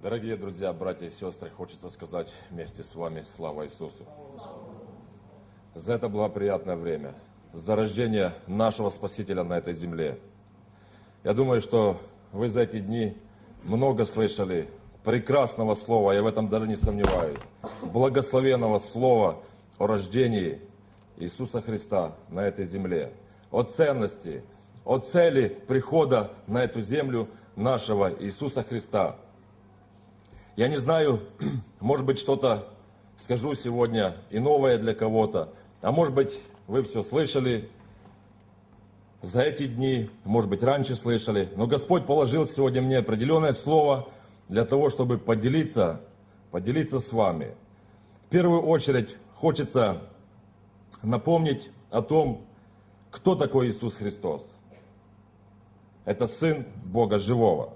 Дорогие друзья, братья и сестры, хочется сказать вместе с вами слава Иисусу. За это было приятное время, за рождение нашего Спасителя на этой земле. Я думаю, что вы за эти дни много слышали прекрасного слова, я в этом даже не сомневаюсь, благословенного слова о рождении Иисуса Христа на этой земле, о ценности, о цели прихода на эту землю нашего Иисуса Христа. Я не знаю, может быть, что-то скажу сегодня и новое для кого-то, а может быть, вы все слышали за эти дни, может быть, раньше слышали, но Господь положил сегодня мне определенное слово для того, чтобы поделиться, поделиться с вами. В первую очередь хочется напомнить о том, кто такой Иисус Христос. Это Сын Бога Живого.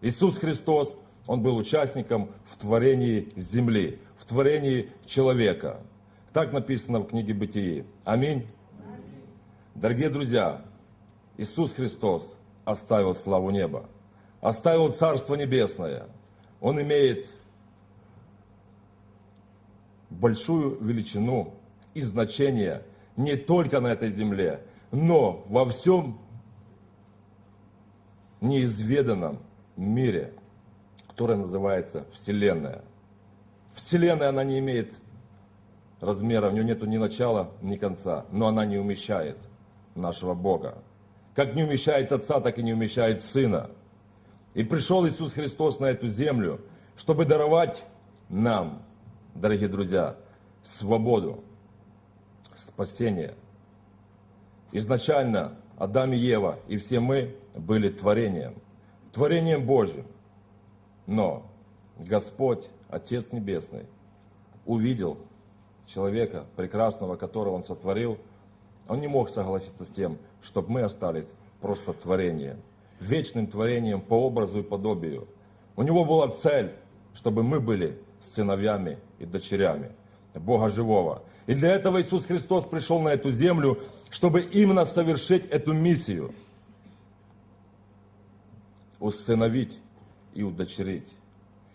Иисус Христос, Он был участником в творении земли, в творении человека. Так написано в книге Бытии. Аминь. Дорогие друзья, Иисус Христос оставил славу неба, оставил Царство Небесное. Он имеет большую величину и значение не только на этой земле, но во всем неизведанном мире, которое называется Вселенная. Вселенная, она не имеет размера, у нее нет ни начала, ни конца, но она не умещает нашего Бога. Как не умещает Отца, так и не умещает Сына. И пришел Иисус Христос на эту землю, чтобы даровать нам, дорогие друзья, свободу, спасение. Изначально Адам и Ева и все мы были творением, творением Божьим. Но Господь, Отец Небесный, увидел человека, прекрасного, которого Он сотворил, Он не мог согласиться с тем, чтобы мы остались просто творением, вечным творением по образу и подобию. У Него была цель, чтобы мы были сыновьями и дочерями Бога Живого. И для этого Иисус Христос пришел на эту землю, чтобы именно совершить эту миссию. Усыновить и удочерить.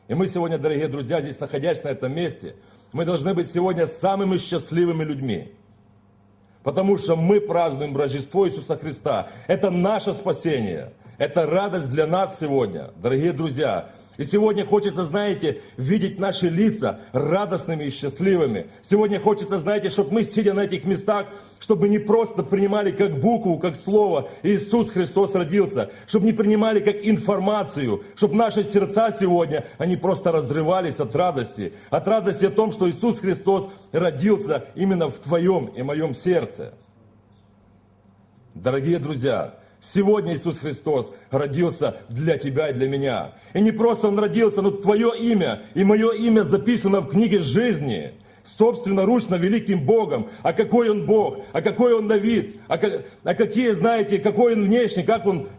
И мы сегодня, дорогие друзья, здесь находясь на этом месте, мы должны быть сегодня самыми счастливыми людьми. Потому что мы празднуем Рождество Иисуса Христа. Это наше спасение. Это радость для нас сегодня, дорогие друзья. И сегодня хочется, знаете, видеть наши лица радостными и счастливыми. Сегодня хочется, знаете, чтобы мы, сидя на этих местах, чтобы не просто принимали как букву, как слово Иисус Христос родился, чтобы не принимали как информацию, чтобы наши сердца сегодня, они просто разрывались от радости. От радости о том, что Иисус Христос родился именно в твоем и моем сердце. Дорогие друзья, Сегодня Иисус Христос родился для тебя и для меня. И не просто Он родился, но твое имя и мое имя записано в книге жизни. Собственноручно великим Богом. А какой Он Бог, а какой Он на вид, а, как, а какие, знаете, какой Он внешний, как Он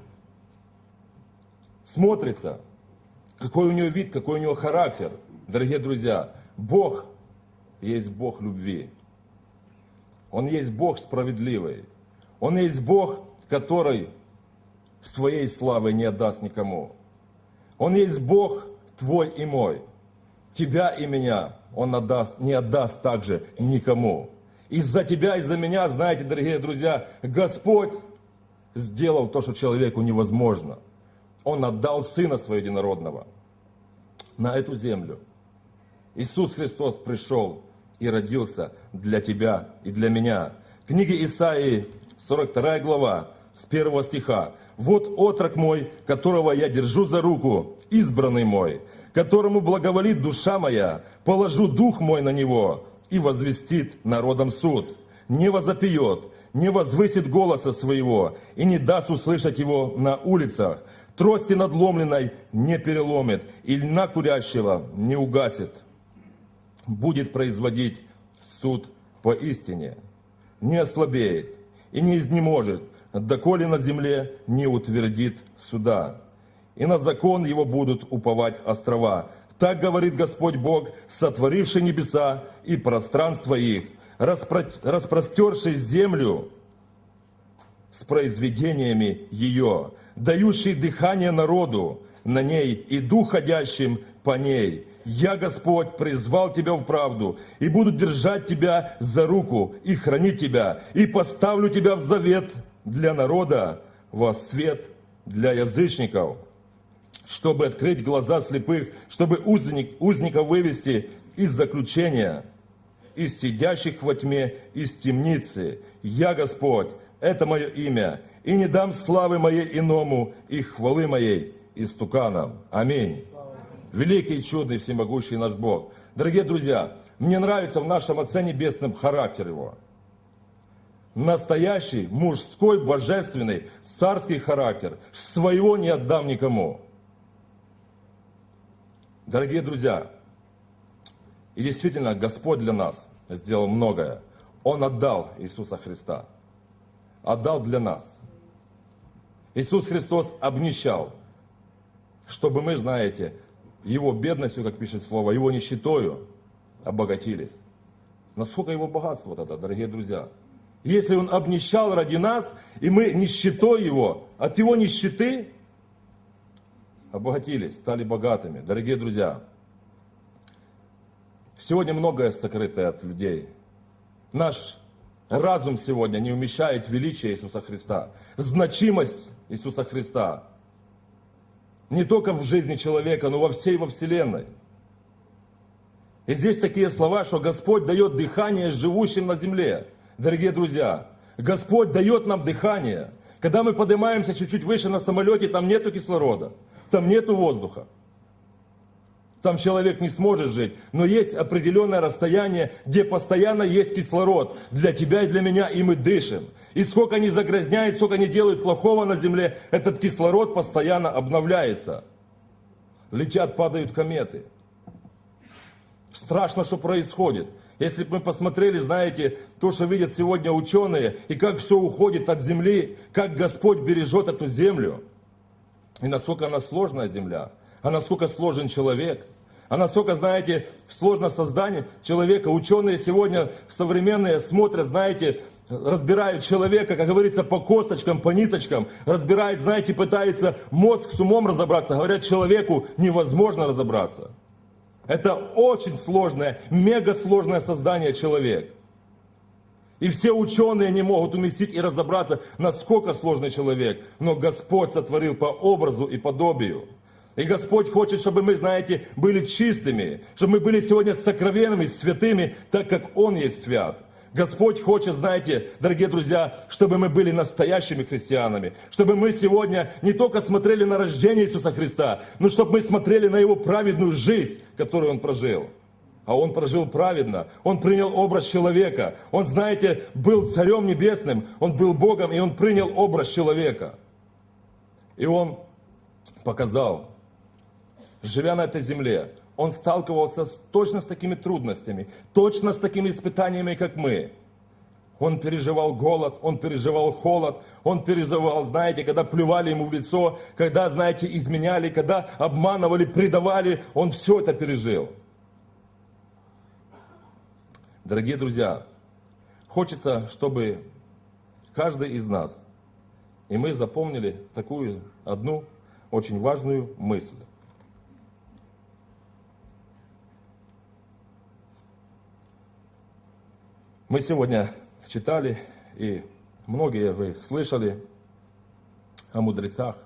смотрится. Какой у него вид, какой у него характер. Дорогие друзья, Бог есть Бог любви. Он есть Бог справедливый. Он есть Бог, который своей славы не отдаст никому. Он есть Бог твой и мой. Тебя и меня Он отдаст, не отдаст также никому. Из-за тебя, из-за меня, знаете, дорогие друзья, Господь сделал то, что человеку невозможно. Он отдал Сына Своего Единородного на эту землю. Иисус Христос пришел и родился для тебя и для меня. Книга Исаии, 42 глава, с первого стиха. «Вот отрок мой, которого я держу за руку, избранный мой, которому благоволит душа моя, положу дух мой на него и возвестит народом суд. Не возопьет, не возвысит голоса своего и не даст услышать его на улицах. Трости надломленной не переломит и льна курящего не угасит. Будет производить суд по истине, не ослабеет и не изнеможет, доколе на земле не утвердит суда. И на закон его будут уповать острова. Так говорит Господь Бог, сотворивший небеса и пространство их, распро... распростерший землю с произведениями ее, дающий дыхание народу, на ней, и дух ходящим по ней. Я, Господь, призвал тебя в правду, и буду держать тебя за руку, и хранить тебя, и поставлю тебя в завет для народа, во свет для язычников, чтобы открыть глаза слепых, чтобы узник, узников вывести из заключения, из сидящих во тьме, из темницы. Я, Господь, это мое имя, и не дам славы моей иному, и хвалы моей истуканам. Аминь. Великий, чудный, всемогущий наш Бог. Дорогие друзья, мне нравится в нашем Отце Небесном характер Его. Настоящий, мужской, божественный, царский характер. Своего не отдам никому. Дорогие друзья, и действительно, Господь для нас сделал многое. Он отдал Иисуса Христа. Отдал для нас. Иисус Христос обнищал, чтобы мы, знаете, Его бедностью, как пишет Слово, Его нищетою обогатились. Насколько Его богатство тогда, дорогие друзья? Если Он обнищал ради нас, и мы нищетой Его, от Его нищеты обогатились, стали богатыми. Дорогие друзья, сегодня многое сокрытое от людей. Наш разум сегодня не умещает величие Иисуса Христа, значимость Иисуса Христа. Не только в жизни человека, но во всей во Вселенной. И здесь такие слова, что Господь дает дыхание живущим на земле. Дорогие друзья, Господь дает нам дыхание. Когда мы поднимаемся чуть-чуть выше на самолете, там нету кислорода, там нету воздуха. Там человек не сможет жить, но есть определенное расстояние, где постоянно есть кислород для тебя и для меня, и мы дышим. И сколько они загрязняют, сколько они делают плохого на земле, этот кислород постоянно обновляется. Летят, падают кометы. Страшно, что происходит. Если бы мы посмотрели, знаете, то, что видят сегодня ученые, и как все уходит от земли, как Господь бережет эту землю, и насколько она сложная земля, а насколько сложен человек, а насколько, знаете, сложно создание человека. Ученые сегодня современные смотрят, знаете, разбирают человека, как говорится, по косточкам, по ниточкам, разбирают, знаете, пытаются мозг с умом разобраться. Говорят, человеку невозможно разобраться. Это очень сложное, мега сложное создание человек. И все ученые не могут уместить и разобраться, насколько сложный человек. Но Господь сотворил по образу и подобию. И Господь хочет, чтобы мы, знаете, были чистыми, чтобы мы были сегодня сокровенными, святыми, так как Он есть свят. Господь хочет, знаете, дорогие друзья, чтобы мы были настоящими христианами, чтобы мы сегодня не только смотрели на рождение Иисуса Христа, но чтобы мы смотрели на Его праведную жизнь, которую Он прожил. А Он прожил праведно, Он принял образ человека, Он, знаете, был Царем Небесным, Он был Богом, и Он принял образ человека. И Он показал, живя на этой земле, он сталкивался с, точно с такими трудностями, точно с такими испытаниями, как мы. Он переживал голод, он переживал холод, он переживал, знаете, когда плювали ему в лицо, когда, знаете, изменяли, когда обманывали, предавали, он все это пережил. Дорогие друзья, хочется, чтобы каждый из нас, и мы запомнили такую одну очень важную мысль. Мы сегодня читали, и многие вы слышали о мудрецах,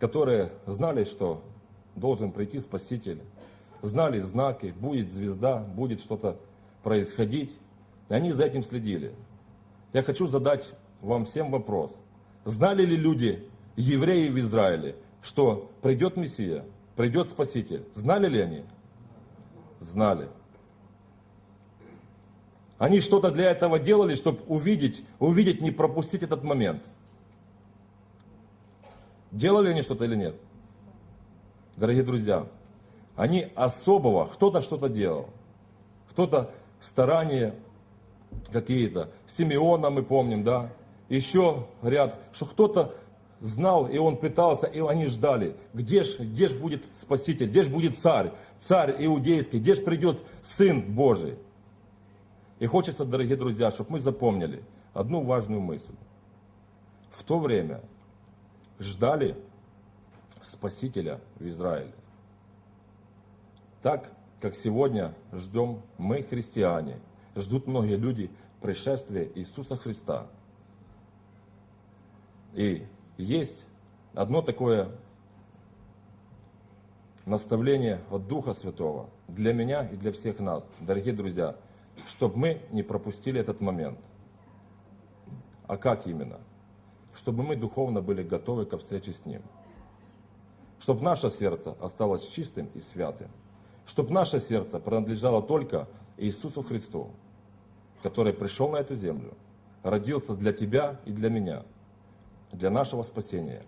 которые знали, что должен прийти Спаситель, знали знаки, будет звезда, будет что-то происходить, и они за этим следили. Я хочу задать вам всем вопрос. Знали ли люди, евреи в Израиле, что придет Мессия, придет Спаситель? Знали ли они? Знали. Они что-то для этого делали, чтобы увидеть, увидеть, не пропустить этот момент. Делали они что-то или нет? Дорогие друзья, они особого, кто-то что-то делал. Кто-то старания какие-то. Симеона мы помним, да? Еще ряд, что кто-то знал, и он пытался, и они ждали, где ж, где ж будет Спаситель, где ж будет царь, царь иудейский, где ж придет Сын Божий. И хочется, дорогие друзья, чтобы мы запомнили одну важную мысль. В то время ждали Спасителя в Израиле. Так, как сегодня ждем мы, христиане, ждут многие люди пришествия Иисуса Христа. И есть одно такое наставление от Духа Святого для меня и для всех нас, дорогие друзья, чтобы мы не пропустили этот момент. А как именно? Чтобы мы духовно были готовы ко встрече с Ним. Чтобы наше сердце осталось чистым и святым. Чтобы наше сердце принадлежало только Иисусу Христу, который пришел на эту землю, родился для тебя и для меня, для нашего спасения.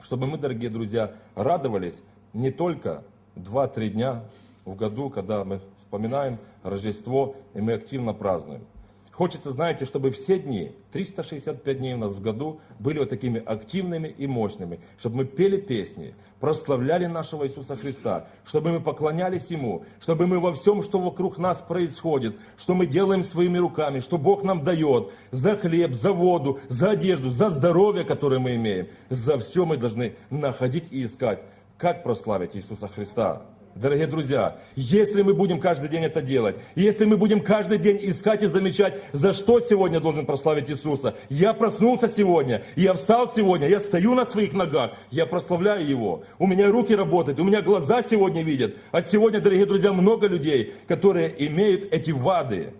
Чтобы мы, дорогие друзья, радовались не только 2-3 дня в году, когда мы вспоминаем Рождество и мы активно празднуем. Хочется, знаете, чтобы все дни, 365 дней у нас в году, были вот такими активными и мощными, чтобы мы пели песни, прославляли нашего Иисуса Христа, чтобы мы поклонялись Ему, чтобы мы во всем, что вокруг нас происходит, что мы делаем своими руками, что Бог нам дает, за хлеб, за воду, за одежду, за здоровье, которое мы имеем, за все мы должны находить и искать, как прославить Иисуса Христа. Дорогие друзья, если мы будем каждый день это делать, если мы будем каждый день искать и замечать, за что сегодня должен прославить Иисуса. Я проснулся сегодня, я встал сегодня, я стою на своих ногах, я прославляю Его. У меня руки работают, у меня глаза сегодня видят. А сегодня, дорогие друзья, много людей, которые имеют эти вады.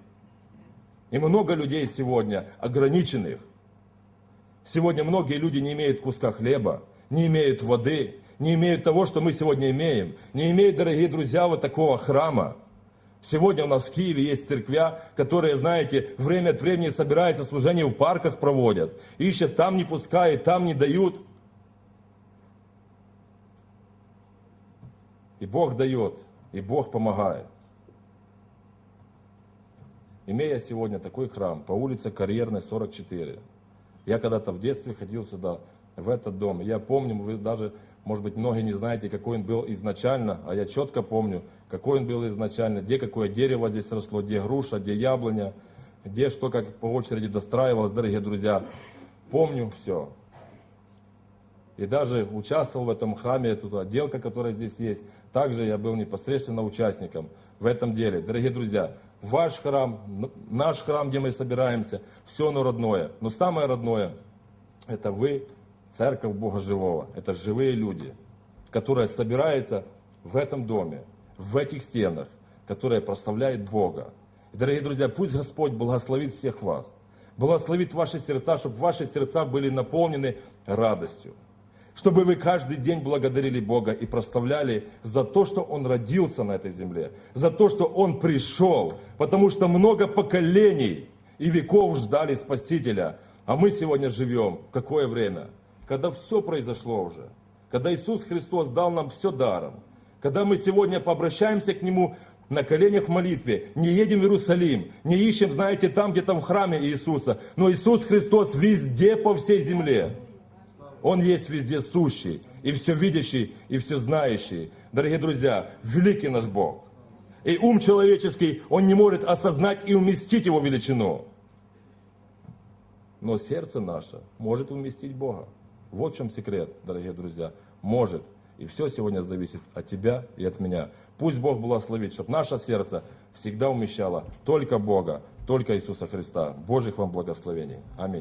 И много людей сегодня ограниченных. Сегодня многие люди не имеют куска хлеба, не имеют воды, не имеют того, что мы сегодня имеем, не имеют, дорогие друзья, вот такого храма. Сегодня у нас в Киеве есть церквя, которые, знаете, время от времени собираются, служение в парках проводят. Ищут, там не пускают, там не дают. И Бог дает, и Бог помогает. Имея сегодня такой храм по улице Карьерной, 44. Я когда-то в детстве ходил сюда, в этот дом. Я помню, вы даже, может быть, многие не знаете, какой он был изначально, а я четко помню, какой он был изначально, где какое дерево здесь росло, где груша, где яблоня, где что как по очереди достраивалось, дорогие друзья. Помню все. И даже участвовал в этом храме, тут отделка, которая здесь есть. Также я был непосредственно участником в этом деле. Дорогие друзья, ваш храм, наш храм, где мы собираемся, все оно родное. Но самое родное – это вы, церковь Бога Живого. Это живые люди, которые собираются в этом доме, в этих стенах, которые прославляют Бога. И, дорогие друзья, пусть Господь благословит всех вас. Благословит ваши сердца, чтобы ваши сердца были наполнены радостью. Чтобы вы каждый день благодарили Бога и прославляли за то, что Он родился на этой земле, за то, что Он пришел, потому что много поколений и веков ждали Спасителя. А мы сегодня живем в какое время? Когда все произошло уже. Когда Иисус Христос дал нам все даром. Когда мы сегодня пообращаемся к Нему на коленях в молитве, не едем в Иерусалим, не ищем, знаете, там где-то в храме Иисуса, но Иисус Христос везде по всей земле. Он есть везде сущий, и все видящий, и все знающий. Дорогие друзья, великий наш Бог. И ум человеческий, он не может осознать и уместить его величину. Но сердце наше может уместить Бога. Вот в чем секрет, дорогие друзья. Может. И все сегодня зависит от тебя и от меня. Пусть Бог благословит, чтобы наше сердце всегда умещало только Бога, только Иисуса Христа. Божьих вам благословений. Аминь.